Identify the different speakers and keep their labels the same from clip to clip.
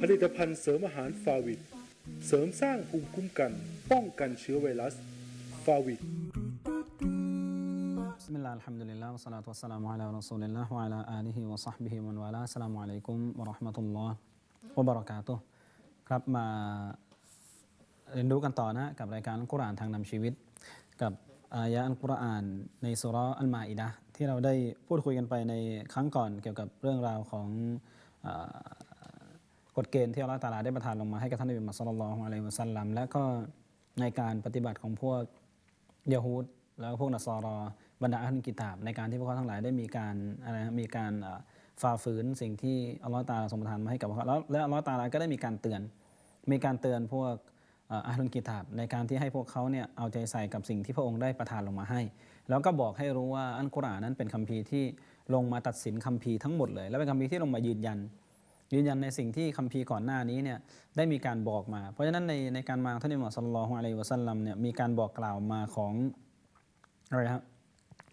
Speaker 1: ผลิตภัณฑ์เสริมอาหารฟาวิดเสริมสร้างภูมิคุ้มกัน ป้องกันเชื้อไวรัสฟาวิด
Speaker 2: بسم الله الحمد لله والصلاة والسلام على رسول الله وعلى آله وصحبه ومن والاه السلام عليكم ورحمة الله وبركاته ครับมาเรียนรู้กันต่อนะกับรายการอัลกุรอานทางนำชีวิต กับอายะอัลกุรอานในสุเราะห์อัลมาอิดะห์ที่เราได้พูดคุยกันไปในครั้งก่อนเกี่ยวกับเรื่องราวของเออ กฎเกณฑ์ที่อัลลอฮฺตาลาได้ประทานลงมาให้กับท่านนบีมุฮัมมัดศ็อลลัลลอฮุอะลัยฮิวะซัลลัมและก็ในการปฏิบัติของพวกยะฮูดแล้วก็พวกนัสซอรอบรรดาอัลกิตาบ ในการที่พวกเขาทั้งหลายได้มีการอะไรมีการฝ่าฝืนสิ่งที่อัลลอฮฺตาลาทรงประทานมาให้กับพวกเขาแล้วและอัลลอฮฺตาลาก็ได้มีการเตือน มีการเตือนพวกอัลกิตาบในการที่ให้พวกเขาเนี่ยเอาใจใส่กับสิ่งที่พระองค์ได้ประทานลงมาให้ แล้วก็บอกให้รู้ว่าอัลกุรอานนั้นเป็นคัมภีร์ที่ ลงมาตัดสินคัมภีร์ทั้งหมดเลย และเป็นคัมภีร์ที่ลงมายืนยัน ยืนยันในสิ่งที่คัมภีร์ก่อนหน้านี้เนี่ยได้มีการบอกมา เพราะฉะนั้นในในการมาของท่านอิมุฮัมมัลลัลฮุอะลัยวะซัลลัมเนี่ยมีการบอกกล่าวมาของอะไรนะครับ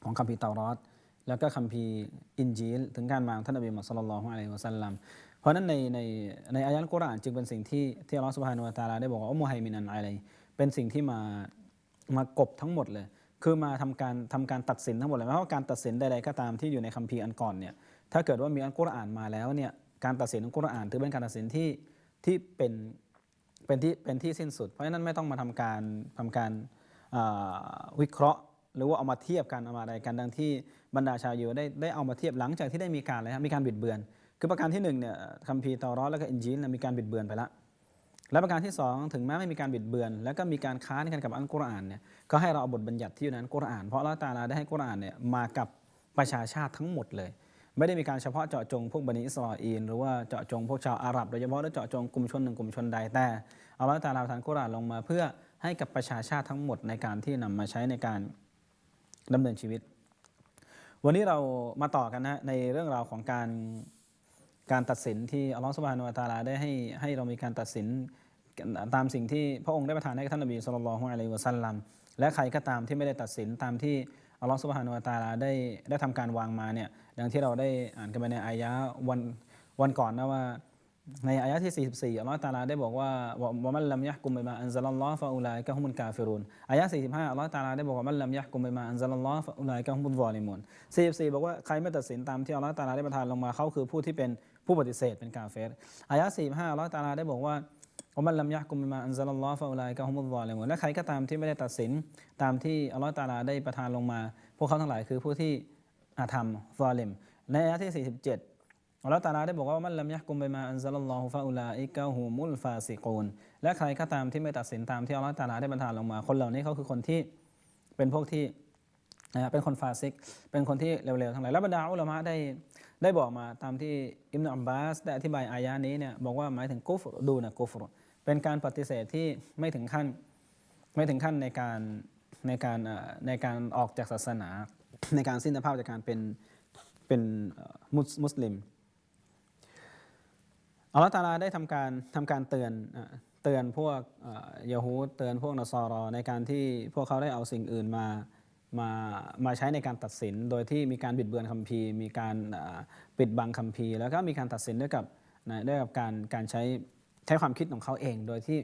Speaker 2: ของคัมภีร์เตารอดแล้วก็คัมภีร์อินจีลถึงการมาของท่านนบีมุฮัมมัดศ็อลลัลฮุอะลัยวะซัลลัมเพราะนั้นในในในอายะห์อัลกุรอานจึงเป็นสิ่งที่ที่อัลลอฮฺสุบฮานุวะตาลาได้บอกว่าอัลมุฮัยมินันอะไรเป็นสิ่งที่มามากบทั้งหมดเลย คือมาทำการทำการตัดสินทั้งหมดเลยเพราะว่าการตัดสินใดๆก็ตามที่อยู่ในคัมภีร์อันก่อนเนี่ยถ้าเกิดว่ามีอัลกุรอานมาแล้วเนี่ยการตัดสินของกุรอานถือเป็นการตัดสินที่ที่เป็นเป็นที่เป็นที่สิ้นสุด เพราะฉะนั้นไม่ต้องมาทำการทำการวิเคราะห์ หรือว่าเอามาเทียบกันเอามาอะไรกันดังที่บรรดาชาวยิวได้ได้เอามาเทียบหลังจากที่ได้มีการอะไรครับมีการบิดเบือน คือประการที่หนึ่งเนี่ยคัมภีร์ตารอแล้วก็อินจีลเนี่ยมีการบิดเบือนไปแล้ว และประการที่สองถึงแม้ไม่มีการบิดเบือน แล้วก็มีการค้านกันกับอัลกุรอานเนี่ยก็ให้เราเอาบทบัญญัติที่อยู่ในอัลกุรอาน เพราะอัลลอฮฺตาลาได้ให้กุรอานเนี่ยมากับประชาชาติทั้งหมดเลย ไม่ได้มีการเฉพาะเจาะจงพวกบันิอิสราเอลหรือว่าเจาะจงพวกชาวอาหรับโดยเฉพาะหรือเจาะจงกลุ่มชนหนึ่งกลุ่มชนใดแต่อัลลอฮฺตาลาทานกุรอานลงมาเพื่อให้กับประชาชาติทั้งหมดในการที่นำมาใช้ในการดำเนินชีวิต วันนี้เรามาต่อกันนะในเรื่องราวของการการตัดสินที่อัลลอฮฺสุบฮานุวะตาลาได้ให้ให้เรามีการตัดสิน ตามสิ่งที่พระองค์ได้ประทานให้กับท่านนบีสุลต่านละฮ์อะลัยวะซัลลัมและใครก็ตามที่ไม่ได้ตัดสินตามที่อัลลอฮฺสุบฮานุวะตะอาลาได้ได้ทำการวางมาเนี่ยดังที่เราได้อ่านกันไปในอายะวันวันก่อนนะว่าในอายะที่ 44 อัลลอฮฺตาลาได้บอกว่าวะมันลัมยะกุมบิมาอันซัลลัลลอฮ์ฟะอุลัยกะฮุมุลกาฟิรุนอายะ45 อัลลอฮฺตาลาได้บอกว่ามันลัมยะกุมบิมาอันซัลลัลลอฮ์ฟะอุลัยกะฮุมุลซอลิมุน44 บอกว่าใครไม่ตัดสินตามที่อัลลอฮฺตาลาได้ประทานลงมาเขาคือผู้ที่เป็นผู้ปฏิเสธเป็นกาเฟรอายะ45 อัลลอฮฺตาลาได้บอกว่า ว่ามันลัมยะกุมมาอันซัลลอฮ์ฟะอุลัยกะฮุมุลซอลิมุและใครก็ตามที่ไม่ได้ตัดสินตามที่อัลลอฮฺตาลาได้ประทานลงมา พวกเขาทั้งหลายคือผู้ที่อาธรรมซอลิมในอายะที่ 47อัลลอฮฺตาลาได้บอกว่ามันลัมยะกุมบิมาอันซัลลอฮุฟะอุลัยกะฮุมุลฟาซิกูนและใครก็ตามที่ไม่ตัดสินตามที่อัลลอฮฺตาลาได้ประทานลงมา คนเหล่านี้เขาคือคนที่เป็นพวกที่นะเป็นคนฟาซิก เป็นคนที่เร็วๆทั้งหลายแล้วบรรดาอุลามะได้ได้บอกมาตามที่อิมนุอับบาสได้อธิบายอายะนี้เนี่ยบอกว่าหมายถึงกุฟรดูนะกุฟร เป็นการปฏิเสธที่ไม่ถึงขั้นไม่ถึงขั้นในการในการในการออกจากศาสนา ในการสิ้นสภาพจากการเป็นเป็นมุสลิมอัลลอฮฺตาลาได้ทำการทำการเตือนเตือนพวกเยะฮูดเตือนพวกนอซอรอในการที่พวกเขาได้เอาสิ่งอื่นมามามาใช้ในการตัดสิน โดยที่มีการบิดเบือนคัมภีร์ มีการปิดบังคัมภีร์ แล้วก็มีการตัดสินด้วยกับด้วยกับการการใช้ ใช้ความคิดของเขาเอง โดยที่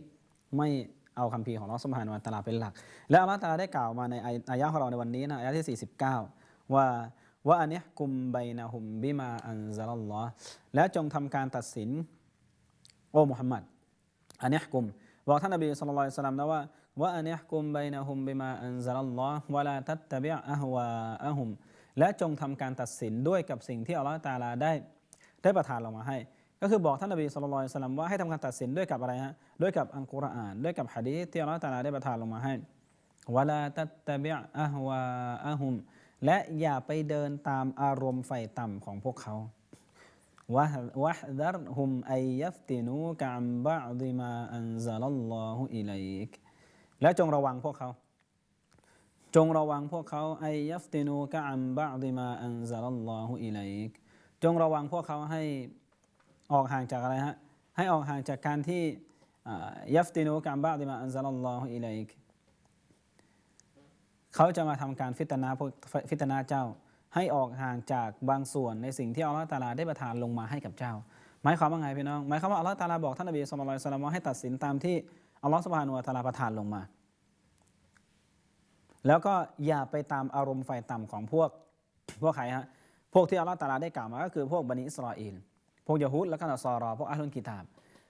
Speaker 2: ไม่เอาคัมภีของอัลลอฮฺสุบฮานุวะตะลาเป็นหลัก และอัลลอฮฺตาลาได้กล่าวมาในอายะห์ของเราในวันนี้นะอายะห์ที่ 49 ว่าว่าอันเนี้กุมไบนะฮุมบิมาอันซาลัลลอฮ์และจงทำการตัดสิน โอ้มุฮัมมัดอันนี้กุมบอกท่านนบีสุลต่านสลัมนะว่าว่าอันนี้กุมไบนะฮุมบิมาอันซัลลัลลอฮ์วะลาตัตตะบิอะฮวาอะฮุมและจงทำการตัดสินด้วยกับสิ่งที่อัลลอฮฺตาลาได้ได้ประทานลงมาให้ ก็คือบอกท่านนบีสุลต่านสลัมว่าให้ทำการตัดสินด้วยกับอะไรฮะด้วยกับอัลกุรอาน ด้วยกับฮะดีที่อัลลอฮฺตาลาได้ประทานลงมาให้วลาตัตบิอะฮวาอะฮุมและอย่าไปเดินตามอารมณ์ไฟต่ำของพวกเขาวะวะดารฮุมไอยัฟตินูกัมบะดิมาอันซาลลอฮุอิลัยกและจงระวังพวกเขา จงระวังพวกเขาไอยัฟตินูกัมบะดิมาอันซาลลอฮุอิลัยกจงระวังพวกเขาให้ ออกห่างจากอะไรฮะ ให้ออกห่างจากการที่ยัฟตินูกะอัมบะดิมาอันซาลัลลอฮุอิลัยกเขาจะมาทำการฟิตนาพวกฟิตนาเจ้า ให้ออกห่างจากบางส่วนในสิ่งที่อัลลอฮฺตาลาได้ประทานลงมาให้กับเจ้า หมายความว่าไงพี่น้อง หมายความว่าอัลลอฮฺตาลาบอกท่านนบีสุลต่านละสลามให้ตัดสินตามที่อัลลอฮฺสุบฮานุวะตาลาประทานลงมา แล้วก็อย่าไปตามอารมณ์ไฟต่ำของพวกพวกใครฮะ พวกที่อัลลอฮฺตาลาได้กล่าวมาก็คือพวกบันิอิสราเอล พวกยะฮูดและก็นอซอรอพวกอัลลุนกิตาบ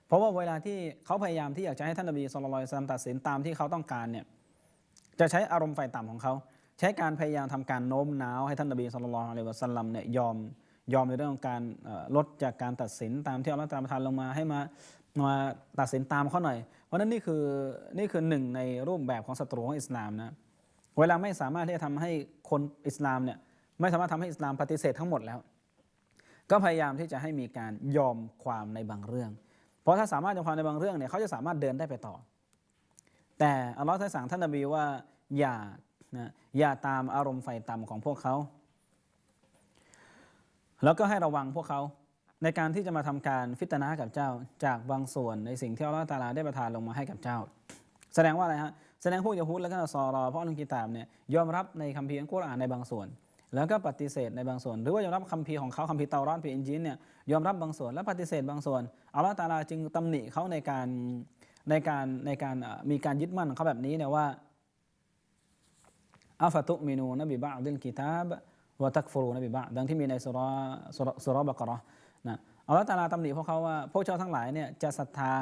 Speaker 2: เพราะว่าเวลาที่เขาพยายามที่อยากจะให้ท่านนบีสุลต่านตัดสินตามที่เขาต้องการเนี่ยจะใช้อารมณ์ไฟต่ำของเขาใช้การพยายามทำการโน้มน้าวให้ท่านนบีสุลต่านละวะสัลลัมเนี่ยยอมยอมในเรื่องของการลดจากการตัดสินตามที่อัลลอฮฺตาลาประทานลงมาให้มามาตัดสินตามเขาหน่อย เพราะนั้นนี่คือนี่คือหนึ่งในรูปแบบของศัตรูของอิสลามนะเวลาไม่สามารถที่จะทำให้คนอิสลามเนี่ยไม่สามารถทำให้อิสลามปฏิเสธทั้งหมดแล้ว ก็พยายามที่จะให้มีการยอมความในบางเรื่อง เพราะถ้าสามารถยอมความในบางเรื่องเนี่ยเขาจะสามารถเดินได้ไปต่อ แต่อัลลอฮฺได้สั่งท่านนบีว่าอย่านะอย่าตามอารมณ์ไฟต่ำของพวกเขา แล้วก็ให้ระวังพวกเขาในการที่จะมาทำการฟิตนากับเจ้าจากบางส่วนในสิ่งที่อัลลอฮฺตาลาได้ประทานลงมาให้กับเจ้า แสดงว่าอะไรฮะแสดงพวกยะฮูดและก็นอซอรอเพราะอัลกุรกิตาบเนี่ยยอมรับในคัมภีร์อัลกุรอานในบางส่วน แล้วก็ปฏิเสธในบางส่วน หรือว่ายอมรับคัมภีของเขาคัมภีเตารอนพีอินจีนเนี่ยยอมรับบางส่วน และปฏิเสธบางส่วนอัลลอฮฺตาลาจึงตำหนิเขาในการในการในการมีการยึดมั่นของเขาแบบนี้เนี่ยว่าอัฟตุมินูนบิบะดิลกิตาบวะตักฟรูนบิบะดังที่มีในสุรสุรบะกราะห์นะอัลลอฮฺตาลาตำหนิพวกเขาว่าพวกเจ้าทั้งหลายเนี่ยจะศรัทธา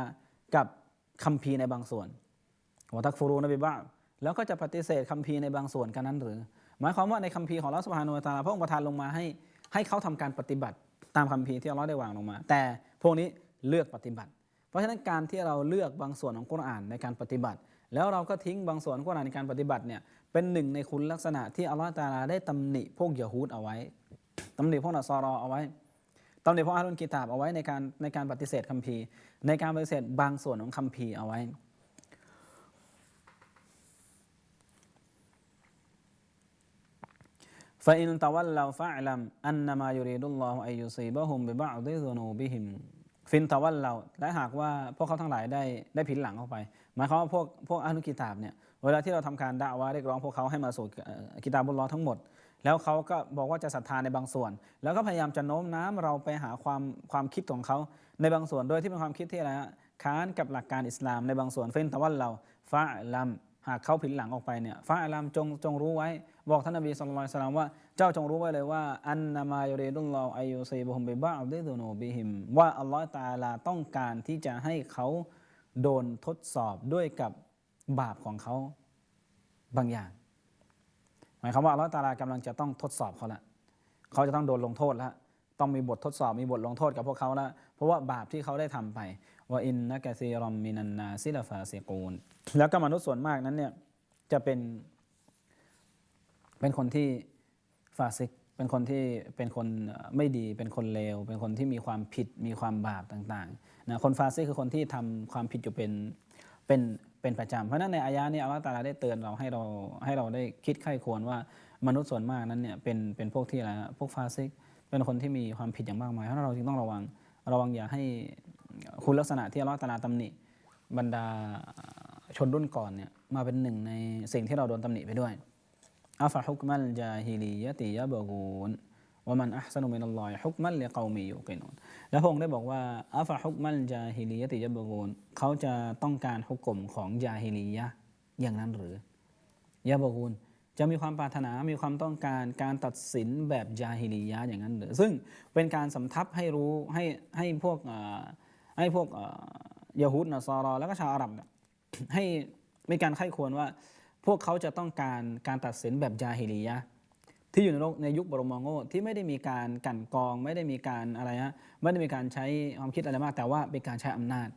Speaker 2: กับคัมภีในบางส่วนวะตักฟูรูนบิบะแล้วก็จะปฏิเสธคัมภีในบางส่วนกันนั้นหรือ หมายความว่าในคัมภีร์ของอัลลอฮฺสุบฮานุตาลาพระองค์ประทานลงมาให้ให้เขาทำการปฏิบัติตามคัมภีร์ที่อัลลอฮฺได้วางลงมา แต่พวกนี้เลือกปฏิบัติ เพราะฉะนั้นการที่เราเลือกบางส่วนของกุรอานในการปฏิบัติ แล้วเราก็ทิ้งบางส่วนกุรอานในการปฏิบัติเนี่ยเป็นหนึ่งในคุณลักษณะที่อัลลอฮฺตาลาได้ตำหนิพวกยะฮูดเอาไว้ตำหนิพวกนอซอรอเอาไว้ตำหนิพวกอาลุนกิตาบเอาไว้ในการในการปฏิเสธคัมภีร์ ในการปฏิเสธบางส่วนของคัมภีร์เอาไว้ فإن تولوا فاعلم أنما يريد الله أن يصيبهم ببعض ذنوبهم ฟินตะวันเราและหากว่าพวกเขาทั้งหลายได้ได้ผินหลังเข้าไป หมายความว่าพวกพวกอานุกิตาบเนี่ยเวลาที่เราทำการด่าว่าเรียกร้องพวกเขาให้มาสู่เอ่อกิตาบุลลอฮ์ทั้งหมด แล้วเขาก็บอกว่าจะศรัทธาในบางส่วน แล้วก็พยายามจะโน้มน้ำเราไปหาความความคิดของเขาในบางส่วนโดยที่เป็นความคิดที่อะไรฮะค้านกับหลักการอิสลามในบางส่วนฟินตะวันเราฟาลัม หากเขาผินหลังออกไปเนี่ยฟาลัมจงจงรู้ไว้ บอกท่านนบีสุลต่านสลามว่าเจ้าจงรู้ไว้เลยว่า อันนามายรีดุลลอฮอายุซีบุฮุมบิบะอัลดิดุนูบิหิม ว่าอัลลอฮฺตาลาต้องการที่จะให้เขาโดนทดสอบด้วยกับบาปของเขาบางอย่าง หมายความว่าอัลลอฮฺตาลากำลังจะต้องทดสอบเขาละเขาจะต้องโดนลงโทษแล้วต้องมีบททดสอบมีบทลงโทษกับพวกเขาแล้วเพราะว่าบาปที่เขาได้ทำไป ว่าอินนะกซีรอมมินันนาซิลฟาซิกูนแล้วก็มนุษย์ส่วนมากนั้นเนี่ยจะเป็น เป็นคนที่ฟาซิก เป็นคนที่เป็นคนไม่ดี เป็นคนเลว เป็นคนที่มีความผิด มีความบาปต่างๆนะคนฟาซิกคือคนที่ทำความผิดอยู่เป็น เป็น เป็นประจำ เพราะนั้นในอายะนี้อัลลอฮฺตาลาได้เตือนเราให้เราให้เราได้คิดไข้ควรว่ามนุษย์ส่วนมากนั้นเนี่ยเป็นเป็นพวกที่อะไรฮะพวกฟาซิก เป็นคนที่มีความผิดอย่างมากมายเพราะฉะนั้นเราจึงต้องระวังระวังอย่าให้ คุณลักษณะที่อัลลอฮฺตาลาตำหนิบรรดาชนรุ่นก่อนเนี่ยมาเป็นหนึ่งในสิ่งที่เราโดนตำหนิไปด้วยอัฟฮุกมัลจาฮิลียะติยะบกูนวะมันอัพซนุมินัลลอฮิฮุกมัลลิกอมียุกินูนแล้วพระองค์ได้บอกว่าอัฟฮุกมัลจาฮิลียะติยะบกูนเขาจะต้องการฮุกกลมของจาฮิลียะอย่างนั้นหรือยะบกูนจะมีความปรารถนา มีความต้องการการตัดสินแบบจาฮิลียะอย่างนั้นหรือ ซึ่งเป็นการสำทับให้รู้ให้ให้พวก ให้พวกเยะฮูดนะซอรอแล้วก็ชาวอาหรับเนี่ยให้มีการไข้ควรว่าพวกเขาจะต้องการการตัดสินแบบจาฮิลียะที่อยู่ในโลกในยุคบรมโงที่ไม่ได้มีการกันกอง ไม่ได้มีการอะไรฮะไม่ได้มีการใช้ความคิดอะไรมาก แต่ว่าเป็นการใช้อำนาจ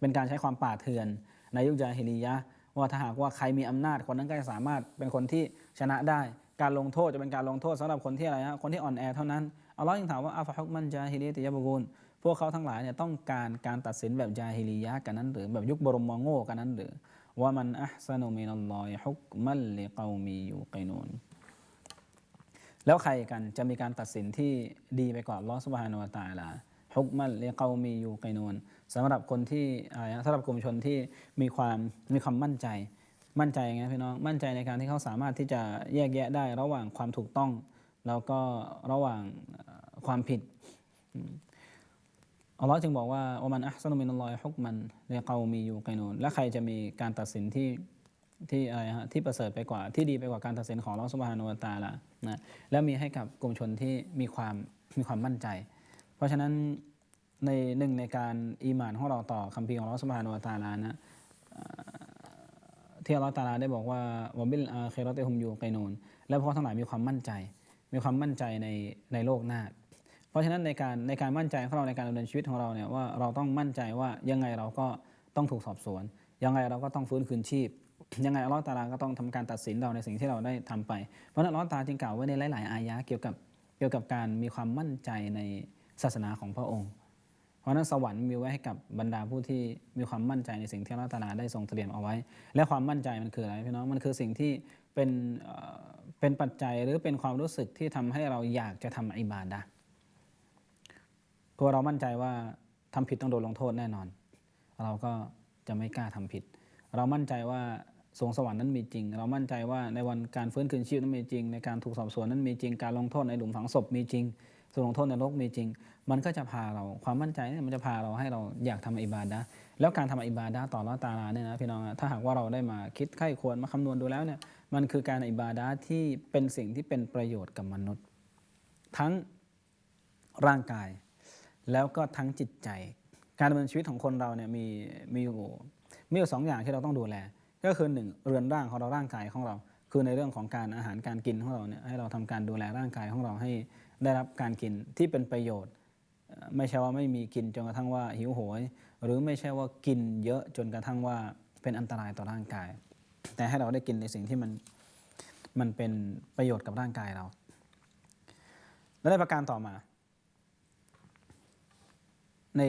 Speaker 2: เป็นการใช้ความป่าเถื่อน ในยุคจาฮิลียะว่าถ้าหากว่าใครมีอำนาจคนนั้นก็จะสามารถเป็นคนที่ชนะได้ การลงโทษจะเป็นการลงโทษสำหรับคนที่อะไรฮะคนที่อ่อนแอเท่านั้นอัลลอฮ์ยังถามว่าอัฟะฮุกมันจาฮิลียะติยะบุกุน พวกเขาทั้งหลายเนี่ยต้องการการตัดสินแบบจาฮิลียะห์กันนั้นหรือแบบยุคบรมโง่กันนั้นหรือว่ามันอัพซานุมินัลลอฮิฮุกมัลลิกอมียูกินูนแล้วใครกันจะมีการตัดสินที่ดีไปกว่าอัลอสุบฮานุวะตาลาฮุกมัลลิกอมียูกินูนสำหรับคนที่สำหรับกลุ่มชนที่มีความมีความมั่นใจ มั่นใจไงพี่น้องมั่นใจในการที่เขาสามารถที่จะแยกแยะได้ระหว่างความถูกต้อง แล้วก็ระหว่างความผิด อัลลอฮ์จึงบอกว่าอมันอัพซานุมินัลลอฮิฮุกมันเลกามียูกนูนและใครจะมีการตัดสินที่ที่อะไรฮะที่ประเสริฐไปกว่าที่ดีไปกว่าการตัดสินของอัลลอฮ์ซุบฮานุวตาลานะและมีให้กับกลุ่มชนที่มีความมีความมั่นใจ เพราะฉะนั้นในหนึ่งในการอีหมานของเราต่อคำพีของอัลลอฮ์ซุบฮานุวตาลานะที่อัลลอฮฺตาลาได้บอกว่าวะบิลอาคิเราะติฮุมยูกนูนและพวกทั้งหลายมีความมั่นใจ มีความมั่นใจในในโลกหน้า เพราะฉะนั้นในการในการมั่นใจของเราในการดำเนินชีวิตของเราเนี่ยว่าเราต้องมั่นใจว่ายังไงเราก็ต้องถูกสอบสวน ยังไงเราก็ต้องฟื้นคืนชีพ ยังไงอัลลอฮฺตาลาก็ต้องทำการตัดสินเราในสิ่งที่เราได้ทำไป เพราะนั้นอัลลอฮฺตาจึงกล่าวไว้ในหลาย ๆ อายะห์เกี่ยวกับเกี่ยวกับการมีความมั่นใจในศาสนาของพระองค์ เพราะนั้นสวรรค์มีไว้ให้กับบรรดาผู้ที่มีความมั่นใจในสิ่งที่อัลลอฮฺตะอาลาได้ทรงเตรียมเอาไว้ และความมั่นใจมันคืออะไรพี่น้องมันคือสิ่งที่เป็นเป็นปัจจัยหรือเป็นความรู้สึกที่ทำให้เราอยากจะทำอิบาดะห ตัวเรามั่นใจว่าทำผิดต้องโดนลงโทษแน่นอน เราก็จะไม่กล้าทำผิด เรามั่นใจว่าสวงสวรรค์นั้นมีจริง เรามั่นใจว่าในวันการฟื้นคืนชีพนั้นมีจริง ในการถูกสอบสวนนั้นมีจริง การลงโทษในหลุมฝังศพมีจริงส่วนลงโทษในโลกมีจริง มันก็จะพาเราความมั่นใจเนี่ยมันจะพาเราให้เราอยากทำอิบาดะแล้วการทำอิบาดะต่อละตาลาเนี่ยนะพี่น้องถ้าหากว่าเราได้มาคิดไข้ควรมาคำนวณดูแล้วเนี่ยมันคือการอิบาดะที่เป็นสิ่งที่เป็นประโยชน์กับมนุษย์ ทั้งร่างกาย แล้วก็ทั้งจิตใจ การดำเนินชีวิตของคนเราเนี่ยมีมีอยู่มีอยู่สองอย่างที่เราต้องดูแล ก็คือหนึ่งเรือนร่างของเราร่างกายของเรา คือในเรื่องของการอาหารการกินของเราเนี่ยให้เราทำการดูแลร่างกายของเราให้ได้รับการกินที่เป็นประโยชน์ ไม่ใช่ว่าไม่มีกินจนกระทั่งว่าหิวโหย หรือไม่ใช่ว่ากินเยอะจนกระทั่งว่าเป็นอันตรายต่อร่างกาย แต่ให้เราได้กินในสิ่งที่มันมันเป็นประโยชน์กับร่างกายเรา และในประการต่อมา ใน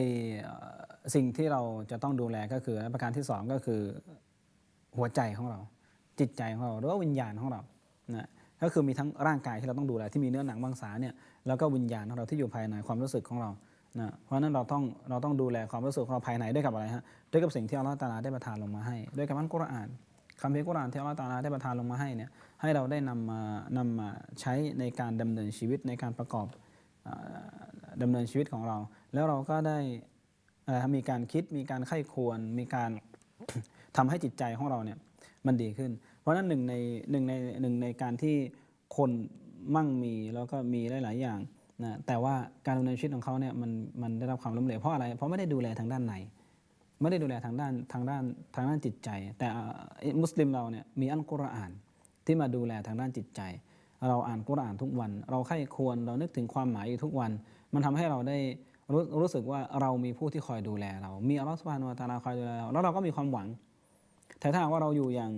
Speaker 2: สิ่งที่เราจะต้องดูแลก็คือประการที่สองก็คือหัวใจของเรา จิตใจของเราหรือว่าวิญญาณของเรานะก็คือมีทั้งร่างกายที่เราต้องดูแลที่มีเนื้อหนังบางสาเนี่ยแล้วก็วิญญาณของเราที่อยู่ภายในความรู้สึกของเรานะเพราะฉะนั้นเราต้องเราต้องดูแลความรู้สึกของเราภายในด้วยกับอะไรฮะด้วยกับสิ่งที่อัลลอฮฺตาลาได้ประทานลงมาให้ ด้วยกับอัลกุรอานคำพีร์กุรอานที่อัลลอฮฺตาลาได้ประทานลงมาให้เนี่ยให้เราได้นำมานำมาใช้ในการดำเนินชีวิตในการประกอบเอ่อดำเนินชีวิตของเรา แล้วเราก็ได้มีการคิดมีการไข้ควร มีการทำให้จิตใจของเราเนี่ยมันดีขึ้น เพราะนั้นหนึ่งในหนึ่งในหนึ่งในการที่คนมั่งมีแล้วก็มีหลาย ๆ อย่างนะแต่ว่าการดำเนินชีวิตของเขาเนี่ยมันมันได้รับความล้มเหลวเพราะอะไร เพราะไม่ได้ดูแลทางด้านในไม่ได้ดูแลทางด้านทางด้านทางด้านจิตใจ แต่มุสลิมเราเนี่ยมีอัลกุรอานที่มาดูแลทางด้านจิตใจ เราอ่านกุรอานทุกวัน เราไข้ควรเรานึกถึงความหมายอยู่ทุกวัน มันทำให้เราได้ รู้รู้สึกว่าเรามีผู้ที่คอยดูแลเรา มีอัลลอฮฺสุบานุวตาลาคอยดูแลเรา แล้วเราก็มีความหวัง แต่ถ้าว่าเราอยู่อย่าง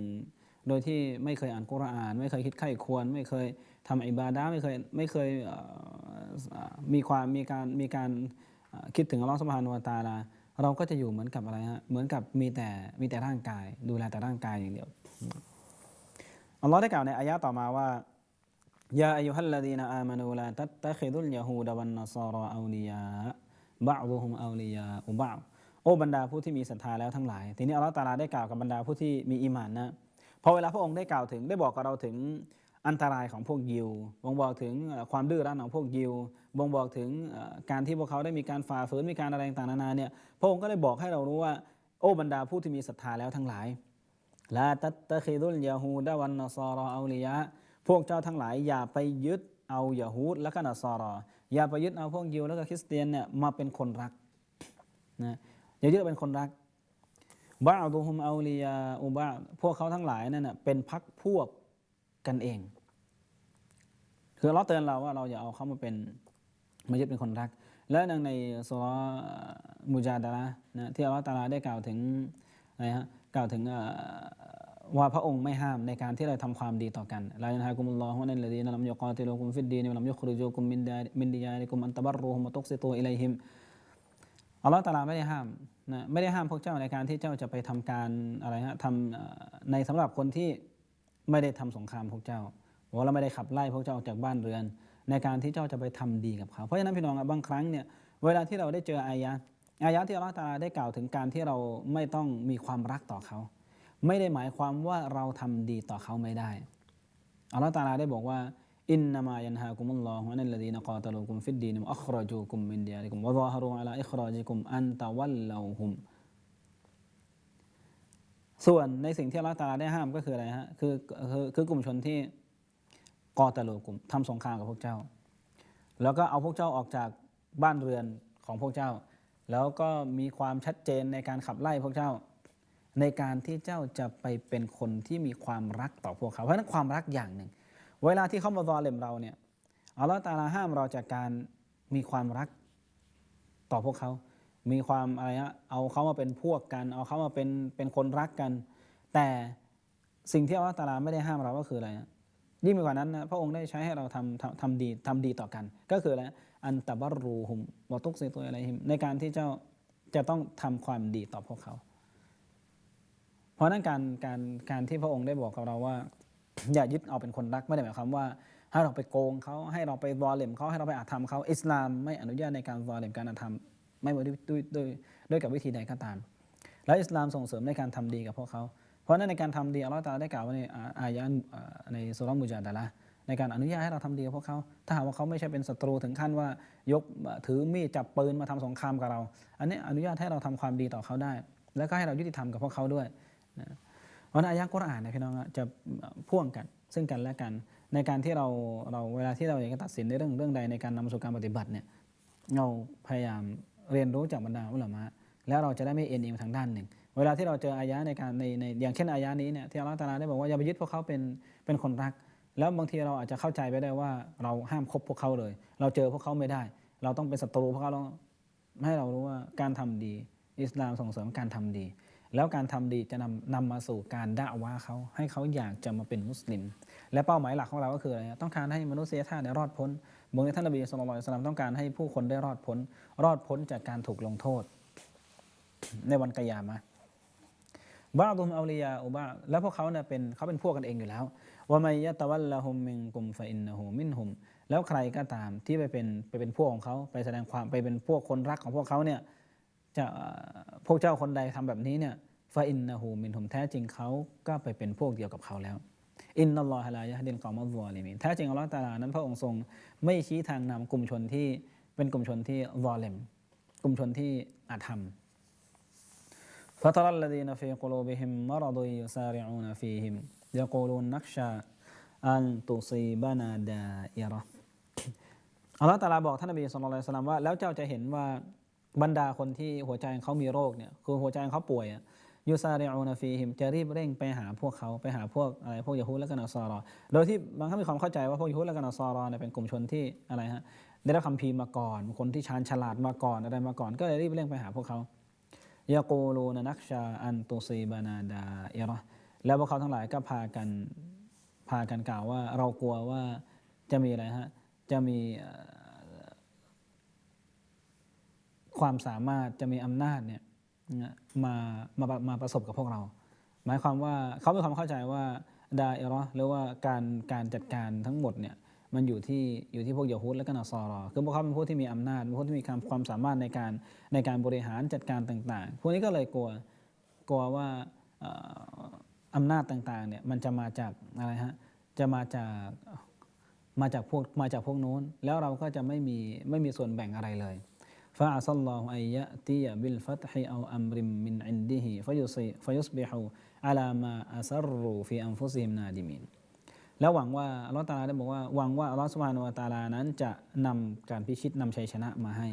Speaker 2: โดยที่ไม่เคยอ่านกุรอาน ไม่เคยคิดไข้ควร ไม่เคยทำอิบาดะห์ไม่เคยไม่เคยมีความมีการมีการคิดถึงอัลลอฮฺสุบานุวตาลา เราก็จะอยู่เหมือนกับอะไรฮะเหมือนกับมีแต่มีแต่ร่างกาย ดูแลแต่ร่างกายอย่างเดียวอัลลอฮ์ได้กล่าวในอายะห์ต่อมาว่า ยาอายุฮัลลดีนอามานูลาตัตตะคิดุลยะฮูดะวันนสารออาลียาบะดุฮุมอาลียาอุบะโอ้บรรดาผู้ที่มีศรัทธาแล้วทั้งหลาย ทีนี้อัลลอฮ์ตาลาได้กล่าวกับบรรดาผู้ที่มีอีมานนะพอเวลาพระองค์ได้กล่าวถึงได้บอกกับเราถึงอันตรายของพวกยิวบ่งบอกถึงความดื้อรั้นของพวกยิวบ่งบอกถึงการที่พวกเขาได้มีการฝ่าฝืนมีการอะไรต่างๆนานาเนี่ยพระองค์ก็ได้บอกให้เรารู้ว่า โอ้บรรดาผู้ที่มีศรัทธาแล้วทั้งหลายลาตัตตะคิดุลยาฮูดะวันนสารออาลียะ พวกเจ้าทั้งหลายอย่าไปยึดเอายาฮูดและก็นสารอ อย่าไปยึดเอาพวกยิวแล้วก็คริสเตียนเนี่ยมาเป็นคนรักนะอย่ายึดเป็นคนรักบาดุฮุมอาลียาอุบาพวกเขาทั้งหลายนั่นน่ะเป็นพักพวกกันเอง คือเราเตือนเราว่าเราอย่าเอาเขามาเป็นมายึดเป็นคนรัก และในในสุรมุจาดะละนะที่อัลลอฮฺตาลาได้กล่าวถึงอะไรฮะกล่าวถึงอ่อ ว่าพระองค์ไม่ห้ามในการที่เราทำความดีต่อกันลายันฮากุมุลลอฮุอันลดีนลัมยุกาติลุกุมฟิดดีนะลัมยุคริจูกุมมินดามินดิยาริกุมอันตะบรรุฮุมตุกซิตูอิลัยฮิมอัลลอฮฺตะอาลาไม่ได้ห้ามนะไม่ได้ห้ามพวกเจ้าในการที่เจ้าจะไปทำการอะไรฮะทำในสำหรับคนที่ไม่ได้ทำสงครามพวกเจ้าว่าเราไม่ได้ขับไล่พวกเจ้าออกจากบ้านเรือน ในการที่เจ้าจะไปทำดีกับเขา เพราะฉะนั้นพี่น้องบางครั้งเนี่ยเวลาที่เราได้เจออายะห์อายะห์ที่อัลลอฮฺตะอาลาได้กล่าวถึงการที่เราไม่ต้องมีความรักต่อเขา ไม่ได้หมายความว่าเราทำดีต่อเขาไม่ได้อัลลอฮฺตาลาได้บอกว่าอินนามายันฮากุมุลลอฮุอันลดีนกาตลูกุมฟิดดีนอัครจูกุมมินดียริกุมวะซาฮรูอะลาอิคราจิกุมอันตะวัลลาฮุมส่วนในสิ่งที่อัลลอฮฺตาลาได้ห้ามก็คืออะไรฮะคือคือคือกลุ่มชนที่กอตะโลกลุ่มทำสงครามกับพวกเจ้า แล้วก็เอาพวกเจ้าออกจากบ้านเรือนของพวกเจ้า แล้วก็มีความชัดเจนในการขับไล่พวกเจ้า ในการที่เจ้าจะไปเป็นคนที่มีความรักต่อพวกเขา เพราะนั้นความรักอย่างหนึ่ง เวลาที่เขามาซอเลมเราเนี่ยอัลลอฮฺตาลาห้ามเราจากการมีความรักต่อพวกเขา มีความอะไรฮะเอาเขามาเป็นพวกกัน เอาเขามาเป็นเป็นคนรักกัน แต่สิ่งที่อัลลอฮฺตาลาไม่ได้ห้ามเราก็คืออะไรฮะยิ่งไปกว่านั้นนะพระองค์ได้ใช้ให้เราทำทำทำดีทำดีต่อกัน ก็คืออะไรฮะอันตะบรรูฮุมวะตุกซิตัวอะไรหิมในการที่เจ้าจะต้องทำความดีต่อพวกเขา เพราะนั้นการการการที่พระองค์ได้บอกกับเราว่า อย่ายึดเอาเป็นคนรักไม่ได้หมายความว่า ให้เราไปโกงเขาให้เราไปวอลเลมเขาให้เราไปอาธรรมเขาอิสลามไม่อนุญาตในการวอลเลมการอาธรรม ไม่ว่าด้วยด้วยด้วยด้วยกับวิธีใดก็ตาม และอิสลามส่งเสริมในการทำดีกับพวกเขาเพราะนั้นในการทำดีอัลลอฮฺตาได้กล่าวไว้ในอายะในสุรมุจาดะละในการอนุญาตให้เราทำดีกับพวกเขา ถ้าหากว่าเขาไม่ใช่เป็นศัตรูถึงขั้นว่ายกถือมีดจับปืนมาทำสงครามกับเรา อันนี้อนุญาตให้เราทำความดีต่อเขาได้ แล้วก็ให้เรายุติธรรมกับพวกเขาด้วย นะเพราะฉะนั้นอายะห์กุรอานนี่ยพี่น้องจะพ่วงกันซึ่งกันและกันในการที่เราเราเวลาที่เราอยากจะตัดสินในเรื่องเรื่องใดในการนำสู่การปฏิบัติเนี่ยเราพยายามเรียนรู้จากบรรดาอุลามะแล้วเราจะได้ไม่เอ็นเอียงทางด้านหนึ่ง เวลาที่เราเจออายะห์ในการในในอย่างเช่นอายะห์นี้เนี่ยที่อัลลอฮฺตาลาได้บอกว่าอย่าไปยึดพวกเขาเป็นเป็นคนรัก แล้วบางทีเราอาจจะเข้าใจไปได้ว่าเราห้ามคบพวกเขาเลย เราเจอพวกเขาไม่ได้ เราต้องเป็นศัตรูพวกเขาเราให้เรารู้ว่าการทำดี อิสลามส่งเสริมการทำดี แล้วการทำดีจะนำนำมาสู่การด่าว่าเขาให้เขาอยากจะมาเป็นมุสลิม และเป้าหมายหลักของเราก็คืออะไรต้องการให้มนุษยชาติรอดพ้นเมืองท่านนบีสุลต่านสลามต้องการให้ผู้คนได้รอดพ้น รอดพ้นจากการถูกลงโทษ ในวันกิยามะบาดุมอัลียาอุบาแล้วพวกเขาเนี่ยเป็นเขาเป็นพวกกันเองอยู่แล้ววามัยยะตะวัลละฮุมมิงกุมฟะอินนะฮูมินฮุมแล้วใครก็ตามที่ไปเป็นไปเป็นพวกของเขาไปแสดงความไปเป็นพวกคนรักของพวกเขาเนี่ย จะพวกเจ้าคนใดทำแบบนี้เนี่ยฟาอินนาหูมินทมแท้จริงเขาก็ไปเป็นพวกเดียวกับเขาแล้ว อินนัลลอฮะลายะดินกอมัลวอลิมินแท้จริงอัลลอฮฺตาลานั้นพระองค์ทรงไม่ชี้ทางนำกลุ่มชนที่เป็นกลุ่มชนที่วอลิมกลุ่มชนที่อาธรรม فترى الذين في قلوبهم مرض يسارعون فيهم يقولون نخشى أن تصيبنا دائرة อัลลอฮฺตาลาบอกท่านนบีสุลต่านว่า แล้วเจ้าจะเห็นว่า บรรดาคนที่หัวใจของเขามีโรคเนี่ยคือหัวใจของเขาป่วยอะยูซาเรอูนาฟีฮิมจะรีบเร่งไปหาพวกเขาไปหาพวกอะไรพวกยะฮูและกันอัสซอรอโดยที่บางท่านมีความเข้าใจว่าพวกยะฮูและกันอัสซอรอเนี่ยเป็นกลุ่มชนที่อะไรฮะได้รับคำพีมาก่อน คนที่ชาญฉลาดมาก่อนอะไรมาก่อน ก็เลยรีบเร่งไปหาพวกเขายากูลูนนักชาอันตุซีบานาดาเอรอแล้วพวกเขาทั้งหลายก็พากันพากันกล่าวว่าเรากลัวว่าจะมีอะไรฮะจะมีเอ่อ ความสามารถจะมีอำนาจเนี่ยมามามาประสบกับพวกเรา หมายความว่าเขามีความเข้าใจว่าดาเอรอหรือว่าการการจัดการทั้งหมดเนี่ยมันอยู่ที่อยู่ที่พวกยะฮูดและก็นอซอรอคือพวกเขาเป็นพวกที่มีอำนาจพวกที่มีความความสามารถในการในการบริหารจัดการต่างๆ พวกนี้ก็เลยกลัวกลัวว่าอ่ออำนาจต่างๆเนี่ยมันจะมาจากอะไรฮะจะมาจากมาจากพวกมาจากพวกโน้น แล้วเราก็จะไม่มีไม่มีส่วนแบ่งอะไรเลย ฟาอัสลอฮุอัยยะตียบิลฟัตฮิเอาอัมริมมินอินดิฮิฟยุซีฟยุสบิฮูอาลามาอัสรูฟีอัมฟุซิมนาดิมินแล้วหวังว่าอัลลอฮฺตาลาได้บอกว่าหวังว่าอัลลอฮฺสุบฮานวตาลานั้นจะนำการพิชิตนำชัยชนะมาให้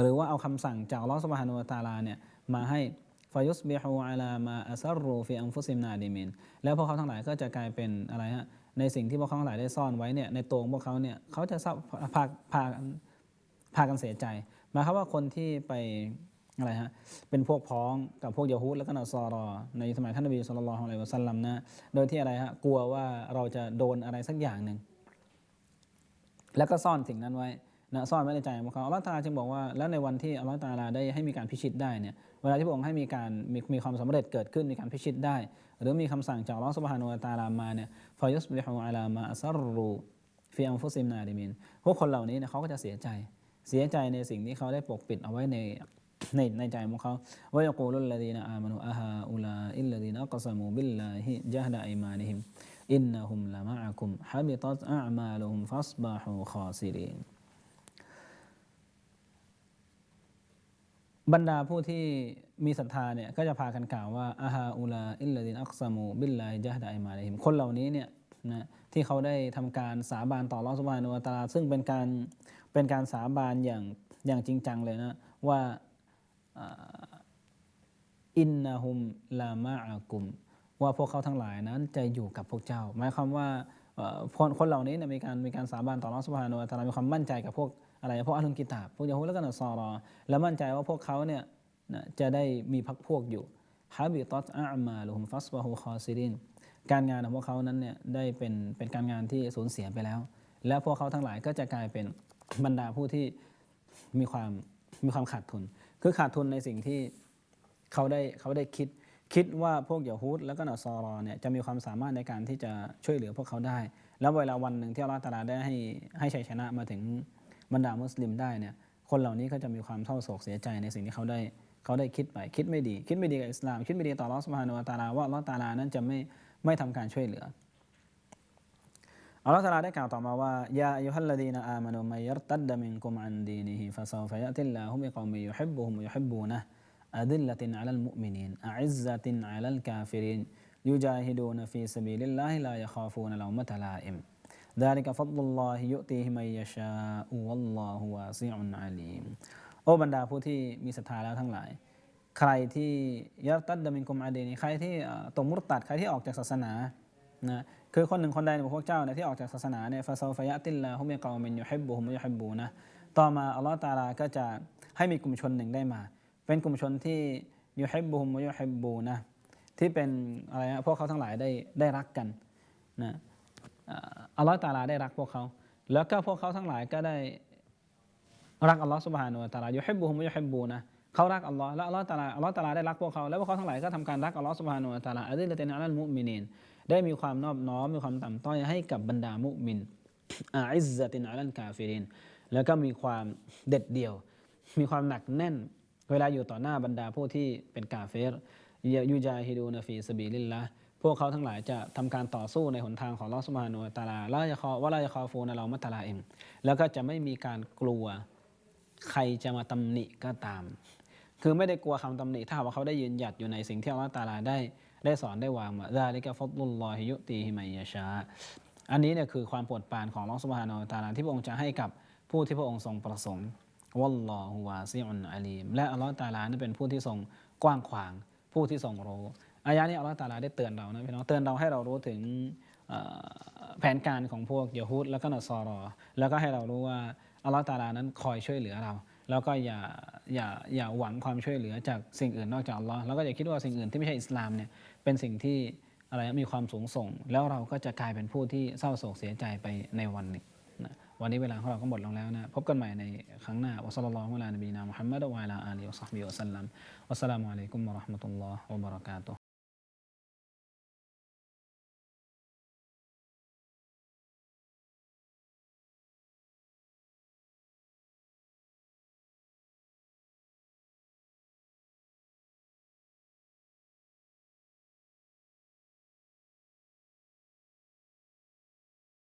Speaker 2: หรือว่าเอาคำสั่งจากอัลลอฮฺสุบฮานวตาลาเนี่ยมาให้ฟายุสบิฮูอัลามาอัซรูฟีอัมฟุซิมนาดิมินแล้วพวกเขาทั้งหลายก็จะกลายเป็นอะไรฮะในสิ่งที่พวกเขาทั้งหลายได้ซ่อนไว้เนี่ยในตัวของพวกเขาเนี่ยเขาจะพาพพากันเสียใจ มายความว่าคนที่ไปอะไรฮะ เป็นพวกพ้องกับพวกยะฮูดและก็นอซอรอ ในสมัยท่านนบีสุลต่านอะลัยฮิวะสัลลัมนะ โดยที่อะไรฮะ กลัวว่าเราจะโดนอะไรสักอย่างหนึ่ง แล้วก็ซ่อนสิ่งนั้นไว้นะซ่อนไว้ในใจของเขาอัลลอฮฺตาลาจึงบอกว่า แล้วในวันที่อัลลอฮฺตาลาได้ให้มีการพิชิตได้เนี่ย เวลาที่พระองค์ให้มีการมีมีความสำเร็จเกิดขึ้น มีการพิชิตได้ หรือมีคำสั่งจากอัลลอฮฺสุบฮานุวะตาลามาเนี่ยฟายุสบิฮูอาลามาอัสรรูฟิอัมฟุซิมนาดิมิน พวกคนเหล่านี้เนี่ยเขาก็จะเสียใจ เสียใจในสิ่งที่เขาได้ปกปิดเอาไว้ในในในใจของเขาว่ายกูลุลลดีนอามานุอาฮาอุลาอิลลดีนอักซามูบิลลาฮิจฮดะอิมานิฮิมอินนะฮุมละมะอะกุมฮะบิตัตอามาลุฮุมฟัสบาฮูคอซิรินบรรดาผู้ที่มีศรัทธาเนี่ยก็จะพากันกล่าวว่าอาฮาอุลาอิลลดินอักซามูบิลลาฮิจฮดะอิมาลิฮิมคนเหล่านี้เนี่ยนะที่เขาได้ทำการสาบานต่อลอสุบานุวะตาลาซึ่งเป็นการ เป็นการสาบานอย่างอย่างจริงจังเลยนะว่าอินนาฮุมลามาอากุม ว่าพวกเขาทั้งหลายนั้นจะอยู่กับพวกเจ้า หมายความว่าคนคนเหล่านี้มีการมีการสาบานต่อรัสุภาโนตาลามีความมั่นใจกับพวกอะไรพวกอัลลุนกิตาบพวกยาฮูและก็นสอรอ และมั่นใจว่าพวกเขาเนี่ยจะได้มีพักพวกอยู่ฮาบิตัตอามาลุมฟัสบะฮูคอซิรินการงานของพวกเขานั้นเนี่ยได้เป็นเป็นการงานที่สูญเสียไปแล้ว และพวกเขาทั้งหลายก็จะกลายเป็น บรรดาผู้ที่มีความมีความขาดทุน คือขาดทุนในสิ่งที่เขาได้เขาได้คิด คิดว่าพวกยาฮูดแล้วก็นอซอรอเนี่ยจะมีความสามารถในการที่จะช่วยเหลือพวกเขาได้ แล้วเวลาวันหนึ่งที่อัลลอฮฺตาลาได้ให้ให้ชัยชนะมาถึงบรรดามุสลิมได้เนี่ยคนเหล่านี้ก็จะมีความเศร้าโศกเสียใจในสิ่งที่เขาได้เขาได้คิดไปคิดไม่ดี คิดไม่ดีกับอิสลาม คิดไม่ดีต่ออัลอสุบฮานุตาลาว่าอัลลอฮฺตาลานั้นจะไม่ไม่ทำการช่วยเหลือ อัลลอฮฺตะอาลาได้กล่าวต่อมาว่ายาอายุฮัลลดีนอามานุมัยยัรตัดดะมินกุมอันดีนิฮิฟะซาวฟะยะติลลาฮุบิกอมิยุฮิบบุฮุมยุฮิบบูนะ أذلة على المؤمنين أعزة على الكافرين يجاهدون في سبيل الله لا يخافون لومة لائم ذلك فضل الله يؤتيه من يشاء والله واسع عليم โอ้บรรดาผู้ที่มีศรัทธาแล้วทั้งหลาย ใครที่ยัตัดดามินกุมอาดีนีใครที่เอ่อตกมุรตัดใครที่ออกจากศาสนานะ คือคนหนึ่งคนใดในพวกเจ้าเนี่ยที่ออกจากศาสนาเนี่ยฟาซาฟยะติลลาฮุมิกอมินยุฮิบบุฮุมยุฮิบบูนะต่อมาอัลลอฮฺตาลาก็จะให้มีกลุ่มชนหนึ่งได้มา เป็นกลุ่มชนที่ยุฮิบบุฮุมยุฮิบบูนะที่เป็นอะไรนะพวกเขาทั้งหลายได้ได้รักกันนะอัลลอฮฺตาลาได้รักพวกเขา แล้วก็พวกเขาทั้งหลายก็ได้รักอัลลอฮ์สุบฮานุวะตาลายุฮิบบุฮุมยุฮิบบูนะเขารักอัลลอฮ์และอัลลอฮ์ตาลาอัลลอฮ์ตาลาได้รักพวกเขาแล้วพวกเขาทั้งหลายก็ทำการรักอัลลอฮ์สุบฮานุวะตาลาอัลลอฮ์เตนอัลลมุมินีน ได้มีความนอบน้อมมีความต่ำต้อยให้กับบรรดามุมินอาอิซตินอัลันกาฟิรินแล้วก็มีความเด็ดเดี่ยว มีความหนักแน่น เวลาอยู่ต่อหน้าบรรดาผู้ที่เป็นกาเฟรยูจาฮิดูนฟีสบีลิลละพวกเขาทั้งหลายจะทำการต่อสู้ในหนทางของอัลอสุบฮานุวะตาลาละยะคอวะลายะคอฟูนเรามัตตะลาเอิมแล้วก็จะไม่มีการกลัวใครจะมาตำหนิก็ตาม คือไม่ได้กลัวคำตำหนิถ้าว่าเขาได้ยืนหยัดอยู่ในสิ่งที่อัลลอฮฺตาลาได้ ได้สอนได้วางมาดาลิกะฟัลุลลอฮิยุตีฮิมัยยะชา อันนี้เนี่ยคือความโปรดปรานของลอสุบฮานอัลตาลาที่พระองค์จะให้กับผู้ที่พระองค์ทรงประสงค์วัลลอฮุวาซิอุนอาลีมและอัลลอฮฺตาลานั้นเป็นผู้ที่ทรงกว้างขวาง ผู้ที่ทรงรู้อายะนี้อัลลอฮฺตาลาได้เตือนเรานะพี่น้องเตือนเราให้เรารู้ถึงแผนการของพวกยะฮูดแล้วก็นอซอรอ แล้วก็ให้เรารู้ว่าอัลลอฮฺตาลานั้นคอยช่วยเหลือเรา แล้วก็อย่าอย่าอย่าหวังความช่วยเหลือจากสิ่งอื่นนอกจากอัลลอฮ์แล้วก็อย่าคิดว่าสิ่งอื่นที่ไม่ใช่อิสลามเนี่ย เป็นสิ่งที่อะไรมีความสูงส่ง แล้วเราก็จะกลายเป็นผู้ที่เศร้าโศกเสียใจไปในวันหนึ่งนะวันนี้เวลาของเราก็หมดลงแล้วนะ พบกันใหม่ในครั้งหน้าอัสลลัลอฮุอะลานบีนามุฮัมมัดวะอะลาอาลีวะซัฮบิวะสัลลัมอัสสลามุอะลัยกุมวะเราะห์มะตุลลอฮ์วะบะเราะกาตุฮ์